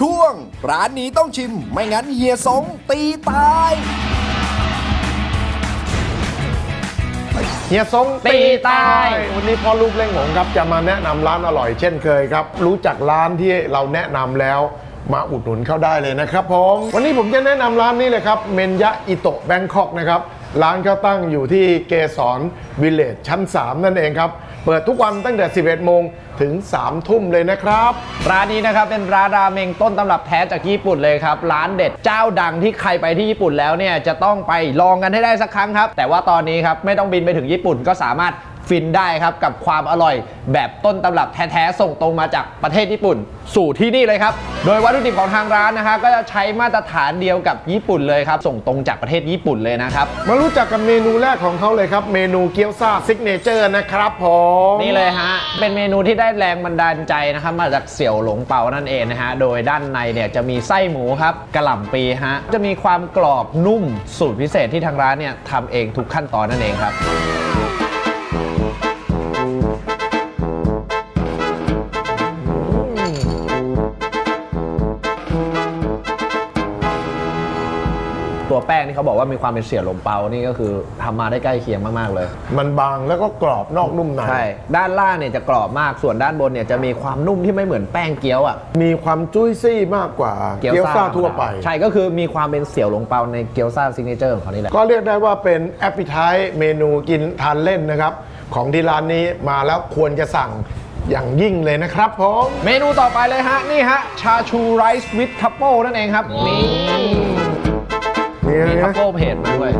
ช่วง ร้านนี้ต้องชิม ไม่งั้นเฮียสงตีตาย เฮียซงตีตายวันนี้พ่อลูกเล่งหงครับจะมาแนะนำร้านอร่อยเช่นเคยครับ รู้จักร้านที่เราแนะนำแล้วมาอุดหนุนเข้าได้เลยนะครับผมวันนี้ผมจะแนะนำร้านนี้เลยครับเมนยะอิโตะแบงคอกนะครับ ร้านเขาตั้งอยู่ที่เกสรวิลเลจชั้น 3 นั่นเองครับ เปิดทุกวันตั้งแต่ 11 โมงถึง 3 ทุ่มเลยนะครับ ร้านนี้นะครับเป็นร้านราเมงต้นตำรับแท้จากญี่ปุ่นเลยครับ ร้านเด็ดเจ้าดังที่ใครไปที่ญี่ปุ่นแล้วเนี่ยจะต้องไปลองกันให้ได้สักครั้งครับ แต่ว่าตอนนี้ครับไม่ต้องบินไปถึงญี่ปุ่นก็สามารถ ฟินได้ครับกับความอร่อย แบบต้นตำรับแท้ๆส่งตรงมาจากประเทศญี่ปุ่น สู่ที่นี่เลยครับ โดยวัตถุดิบของทางร้านนะฮะก็จะใช้มาตรฐานเดียวกับญี่ปุ่นเลยครับ ส่งตรงจากประเทศญี่ปุ่นเลยนะครับ มารู้จักกับเมนูแรกของเขาเลยครับ เมนูเกี๊ยวซ่าซิกเนเจอร์นะครับผมนี่เลยฮะ เป็นเมนูที่ได้แรงบันดาลใจนะครับ มาจากเสี่ยวหลงเปานั่นเองนะฮะ โดยด้านในเนี่ยจะมีไส้หมูครับกระหล่ำปีฮะ จะมีความกรอบนุ่มสูตรพิเศษที่ทางร้านเนี่ยทำเองทุกขั้นตอนนั่นเองครับ เขาบอกว่ามีความเป็นเสี่ยวหลงเปานี่ก็คือทำมาได้ใกล้เคียงมากๆเลย มันบางแล้วก็กรอบนอกนุ่มในใช่ด้านล่างเนี่ยจะกรอบมากส่วนด้านบนเนี่ยจะมีความนุ่มที่ไม่เหมือนแป้งเกี๊ยวอะมีความจุ้ยซี่มากกว่าเกี๊ยวซ่าทั่วไป ใช่ก็คือมีความเป็นเสี่ยวหลงเปาในเกี๊ยวซ่าซิกเนเจอร์ของเขานี่แหละก็เรียกได้ว่าเป็นแอปเปิลไทเมนูกินทานเล่นนะครับ ของที่ร้านนี้มาแล้วควรจะสั่งอย่างยิ่งเลยนะครับผม เมนูต่อไปเลยฮะ นี่ฮะ ชาชูไรซ์วิ t ทัพเปิลนั่นเองครับ นี่ นี่มีทัพนะเปิลเพจมาด้วย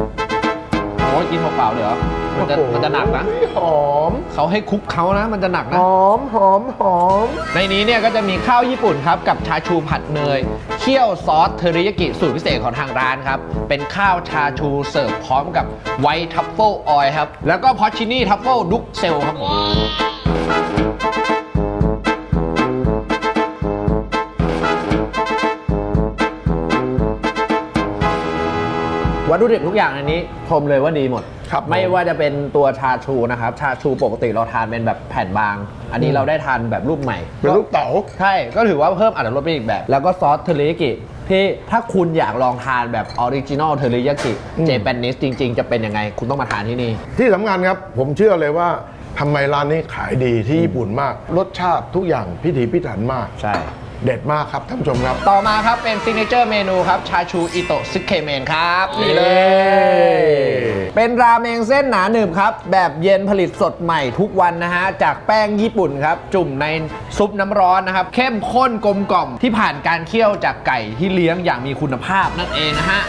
โอ้ยกินเปล่าๆเลยเหรอ มันจะโอ้โมันจะหนักนะ หอม เขาให้คลุกเขานะ มันจะหนักหนะ อม หอม หอม ในนี้เนี่ยก็จะมีข้าวญี่ปุ่นครับ กับชาชูผัดเนยเคี่ยวซอสเทอริยากิสูตรพิเศษของทางร้านครับ เป็นข้าวชาชูเสิร์ฟพร้อมกับไวท์ทัฟเฟิลออยล์ครับ แล้วก็พอชินี่ทัฟเฟิลดุกเซลครับผม วัตถุดิบทุกอย่างในนี้ชมเลยว่าดีหมด ครับไม่ว่าจะเป็นตัวชาชูนะครับ ชาชูปกติเราทานเป็นแบบแผ่นบาง อันนี้เราได้ทานแบบรูปใหม่เป็นลูกเต๋า ใช่ ก็ถือว่าเพิ่มอัตรถรสไปอีกแบบ แล้วก็ซอสเทอริยากิที่ถ้าคุณอยากลองทานแบบออริจินอลเทอริยากิอืม เจแปนนิสจริง ๆ จะเป็นยังไง คุณต้องมาทานที่นี่ ที่สำคัญครับ ผมเชื่อเลยว่าทำไมร้านนี้ขายดีที่ญี่ปุ่นมาก รสชาติทุกอย่างพิถีพิถันมาก ใช่ เด็ดมากครับท่านผู้ชมครับ ต่อมาครับเป็นซิกเนเจอร์เมนูครับชาชูอิโตะซึเคเมนครับนี่เลย เป็นราเมงเส้นหนาหนึบครับ แบบเย็นผลิตสดใหม่ทุกวันนะฮะ จากแป้งญี่ปุ่นครับ จุ่มในซุปน้ำร้อนนะครับ เข้มข้นกลมกล่อมที่ผ่านการเคี่ยวจากไก่ที่เลี้ยงอย่างมีคุณภาพนั่นเองนะฮะ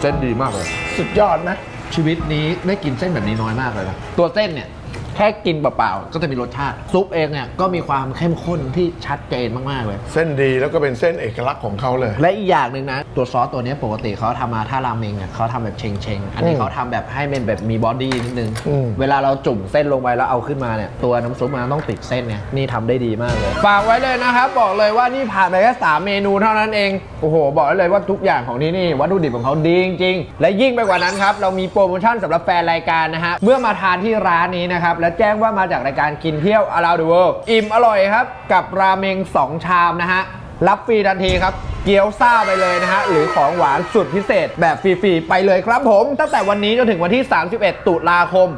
เส้นดีมากเลย สุดยอดนะชีวิตนี้ได้กินเส้นแบบนี้น้อยมากเลยนะตัวเส้นเนี่ย แค่กินเปล่าๆ ก็จะมีรสชาติ ซุปเองเนี่ยก็มีความเข้มข้นที่ชัดเจนมากๆเลย เส้นดีแล้วก็เป็นเส้นเอกลักษณ์ของเขาเลย และอีกอย่างหนึ่งนะ ตัวซอสตัวเนี้ยปกติเขาทำมาถ้าราเมงเนี่ยเขาทำแบบเชงเชงๆอันนี้อืมเขาทำแบบให้มันแบบมีบอดี้นิดนึง อืม เวลาเราจุ่มเส้นลงไปแล้วเอาขึ้นมาเนี่ยตัวน้ำซุปมันต้องติดเส้นเนี่ยนี่ทำได้ดีมากเลย ฝากไว้เลยนะครับ บอกเลยว่านี่ผ่านไปแค่สามเมนูเท่านั้นเองโอ้โห บอกได้เลยว่าทุกอย่างของที่นี่วัตถุดิบของเขาดีจริงๆและยิ่งไปกว่านั้นครับเรามีโปรโมชั่นสำหรับแฟนรายการนะฮะเมื่อมาทานที่ร้านนี้นะครับและแจ้งว่ามาจากรายการกินเที่ยว around the world อิ่มอร่อยครับ กับราเมง 2 ชามนะฮะ รับฟรีทันทีครับ เกี๊ยวซ่าไปเลยนะฮะ หรือของหวานสุดพิเศษแบบฟรีๆ ไปเลยครับผม ตั้งแต่วันนี้จนถึงวันที่ 31 ตุลาคม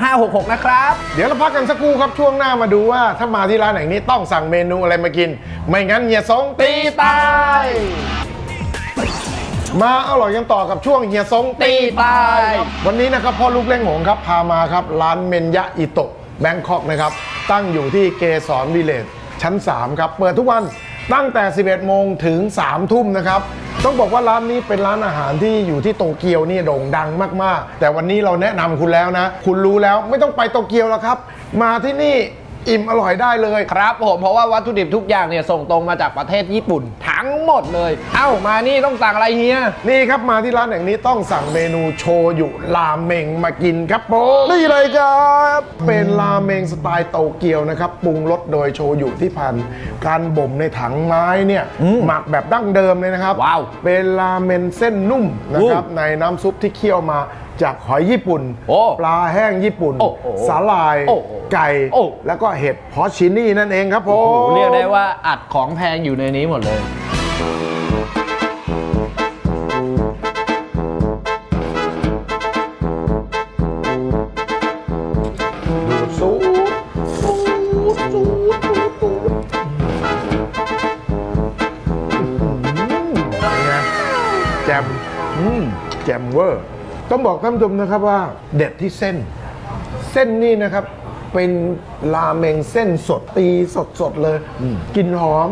2566 นะครับ เดี๋ยวเราพักกันสักครู่ครับช่วงหน้ามาดูว่า ถ้ามาที่ร้านแห่งนี้ต้องสั่งเมนูอะไรมากิน ไม่งั้นเฮียซงตีตาย มาอร่อยกันต่อกับช่วงเฮียซงตีตายวันนี้นะครับพ่อลูกเล่งหงครับพามาครับร้านเมนยะอิโตะแบงคอกนะครับ ตั้งอยู่ที่เกสรวิเลจชั้น 3 ครับ เปิดทุกวันตั้งแต่ 11 โมงถึง 3 ทุ่มนะครับ ต้องบอกว่าร้านนี้เป็นร้านอาหารที่อยู่ที่โตเกียวนี่โด่งดังมากๆ แต่วันนี้เราแนะนำคุณแล้วนะ คุณรู้แล้วไม่ต้องไปโตเกียวแล้วครับ มาที่นี่ อิ่มอร่อยได้เลยครับผมเพราะว่าวัตถุดิบทุกอย่างเนี่ยส่งตรงมาจากประเทศญี่ปุ่น ทั้งหมดเลย เอ้ามานี่ต้องสั่งอะไรเฮียนี่ครับมาที่ร้านแห่งนี้ต้องสั่งเมนูโชยุราเมงมากินครับผมนี่เลยครับ เป็นราเมงสไตล์โตเกียวนะครับปรุงรสโดยโชยุที่ผ่านการบ่มในถังไม้เนี่ยหมักแบบดั้งเดิมเลยนะครับว้าวเป็นราเมนเส้นนุ่มนะครับในน้ำซุปที่เคี่ยวมา จากหอยญี่ปุ่น โอ้ปลาแห้งญี่ปุ่น โอ้โหสาลาย โอ้โหไก่ โอ้ แล้วก็เห็ดพอชินี่นั่นเองครับผโอ้มโหเรียกได้ว่าอัดของแพงอยู่ในนี้หมดเลยดูดซูดซูดซูดซูดซูดเป็นไงแจมอืมแจมเวอร์ ต้องบอกท่านผู้ชมนะครับว่าเด็ดที่เส้น เส้นนี่นะครับ เป็นราเมงเส้นสดตีสดสดๆเลยกลิ่นหอม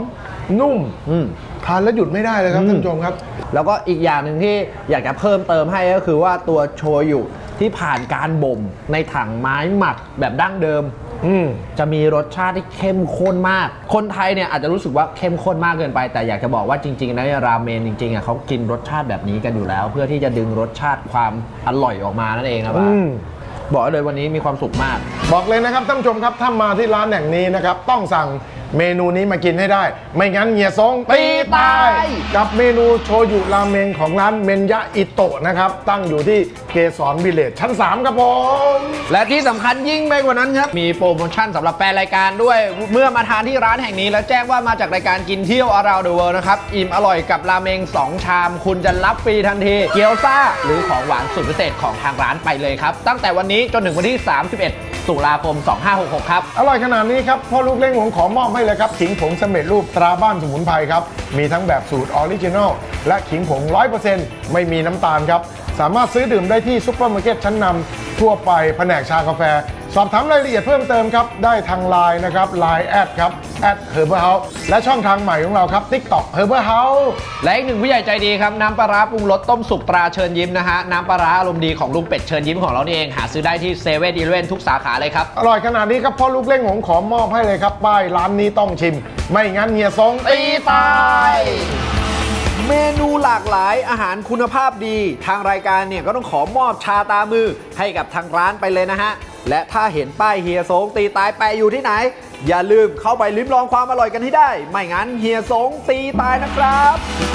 นุ่มอืม ทานแล้วหยุดไม่ได้เลยครับท่านผู้ชมครับ แล้วก็อีกอย่างหนึ่งที่อยากจะเพิ่มเติมให้ก็คือว่าตัวโชยุที่ผ่านการบ่มในถังไม้หมักแบบดั้งเดิม อืม จะมีรสชาติที่เข้มข้นมาก คนไทยเนี่ยอาจจะรู้สึกว่าเข้มข้นมากเกินไป แต่อยากจะบอกว่าจริงๆแล้วเนี่ยราเมนจริงๆอะเขากินรสชาติแบบนี้กันอยู่แล้ว เพื่อที่จะดึงรสชาติความอร่อยออกมานั่นเองนะบ้าอืม บอกเลยวันนี้มีความสุขมาก บอกเลยนะครับท่านผู้ชมครับถ้ามาที่ร้านแห่งนี้นะครับ ต้องสั่ง เมนูนี้มากินให้ได้ ไม่งั้นเหียซงตีตาย กับเมนูโชยุราเมงของร้านเมนยะอิโตะนะครับ ตั้งอยู่ที่เกสรวิลเลจชั้น 3 ครับผม และที่สำคัญยิ่งไปกว่านั้นครับ มีโปรโมชั่นสำหรับแฟนรายการด้วย เมื่อมาทานที่ร้านแห่งนี้ แล้วแจ้งว่ามาจากรายการกินเที่ยว around the world นะครับ อิ่มอร่อยกับราเมง 2 ชาม คุณจะรับฟรีทันที เกี๊ยวซ่า หรือของหวานสุดพิเศษของทางร้านไปเลยครับ ตั้งแต่วันนี้จนถึงวันที่ 31 ตุลาคม 2566 ครับ อร่อยขนาดนี้ครับพ่อลูกเล่งผมขอมอบให้เลยครับขิงผงสำเร็จรูปตราบ้านสมุนไพรครับ มีทั้งแบบสูตรออริจินอลและขิงผง 100%ไม่มีน้ำตาลครับ สามารถซื้อดื่มได้ที่ซุปเปอร์มาร์เก็ตชั้นนำทั่วไปแผนกชากาแฟ สอบถามรายละเอียดเพิ่มเติมครับ ได้ทางไลน์นะครับไลน์แอดครับ แอดเฮอร์เบอร์เฮาและช่องทางใหม่ของเราครับ TikTok เฮอร์เบอร์เฮาและอีกหนึ่งผู้ใหญ่ใจดีครับ น้ำปลาร้าปรุงรสต้มสุกตราเชิญยิ้มนะฮะ น้ำปลาร้าอารมณ์ดีของลุงเป็ดเชิญยิ้มของเรานี่เอง หาซื้อได้ที่เซเว่นอีเลนทุกสาขาเลยครับ อร่อยขนาดนี้ครับพ่อลูกเล่งผมขอมอบให้เลยครับป้ายร้านนี้ต้องชิม ไม่งั้นเฮียซงตีตาย เมนูหลากหลายอาหารคุณภาพดี ทางรายการเนี่ยก็ต้องขอมอบชาตามือให้กับทางร้านไปเลยนะฮะ และถ้าเห็นป้ายเฮียสงตีตายแปะอยู่ที่ไหน อย่าลืมเข้าไปลิ้มลองความอร่อยกันให้ได้ ไม่งั้นเฮียสงตีตายนะครับ